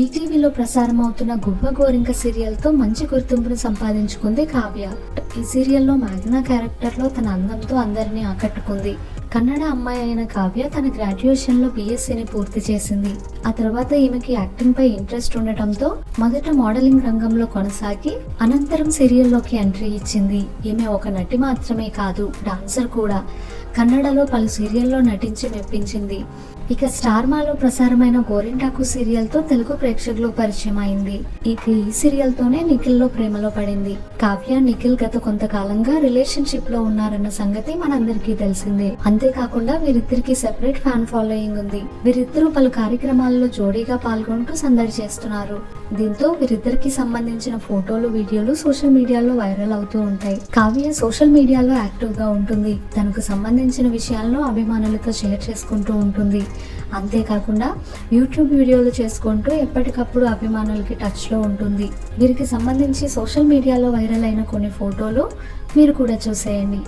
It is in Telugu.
ఈటీవీలో ప్రసారం అవుతున్న గువ్వ గోరింక సీరియల్తో మంచి గుర్తింపును సంపాదించుకుంది కావ్య. ఈ సీరియల్లో మ్యాగ్నా క్యారెక్టర్లో తన అందంతో అందరినీ ఆకట్టుకుంది. కన్నడ అమ్మాయి అయిన కావ్య తన గ్రాడ్యుయేషన్లో బీఎస్సీని పూర్తి చేసింది. ఆ తర్వాత ఈమెకి యాక్టింగ్ పై ఇంట్రెస్ట్ ఉండటంతో మొదట మోడలింగ్ రంగంలో కొనసాగి అనంతరం సీరియల్లోకి ఎంట్రీ ఇచ్చింది. ఈమె ఒక నటి మాత్రమే కాదు డాన్సర్ కూడా. కన్నడలో పలు సీరియల్లో నటించి మెప్పించింది. ఇక స్టార్ మాలో ప్రసారమైన గోరింటాకు సీరియల్తో తెలుగు ప్రేక్షకులు పరిచయం అయింది. ఇక ఈ సీరియల్తోనే నిఖిల్లో ప్రేమలో పడింది. కావ్య నిఖిల్ గత కొంతకాలంగా రిలేషన్షిప్లో ఉన్నారన్న సంగతి మనందరికీ తెలిసిందే. అంతేకాకుండా వీరిద్దరికి సెపరేట్ ఫ్యాన్ ఫాలోయింగ్ ఉంది. వీరిద్దరూ పలు కార్యక్రమాల్లో జోడీగా పాల్గొంటూ సందడి చేస్తున్నారు. దీంతో వీరిద్దరికి సంబంధించిన ఫోటోలు వీడియోలు సోషల్ మీడియాలో వైరల్ అవుతూ ఉంటాయి. కావ్య సోషల్ మీడియాలో యాక్టివ్గా ఉంటుంది. తనకు సంబంధించిన విషయాలను అభిమానులతో షేర్ చేసుకుంటూ ఉంటుంది. అంతేకాకుండా యూట్యూబ్ వీడియోలు చేసుకుంటూ ఎప్పటికప్పుడు అభిమానులకి టచ్లో ఉంటుంది. వీరికి సంబంధించి సోషల్ మీడియాలో వైరల్ అయిన కొన్ని ఫోటోలు మీరు కూడా చూసేయండి.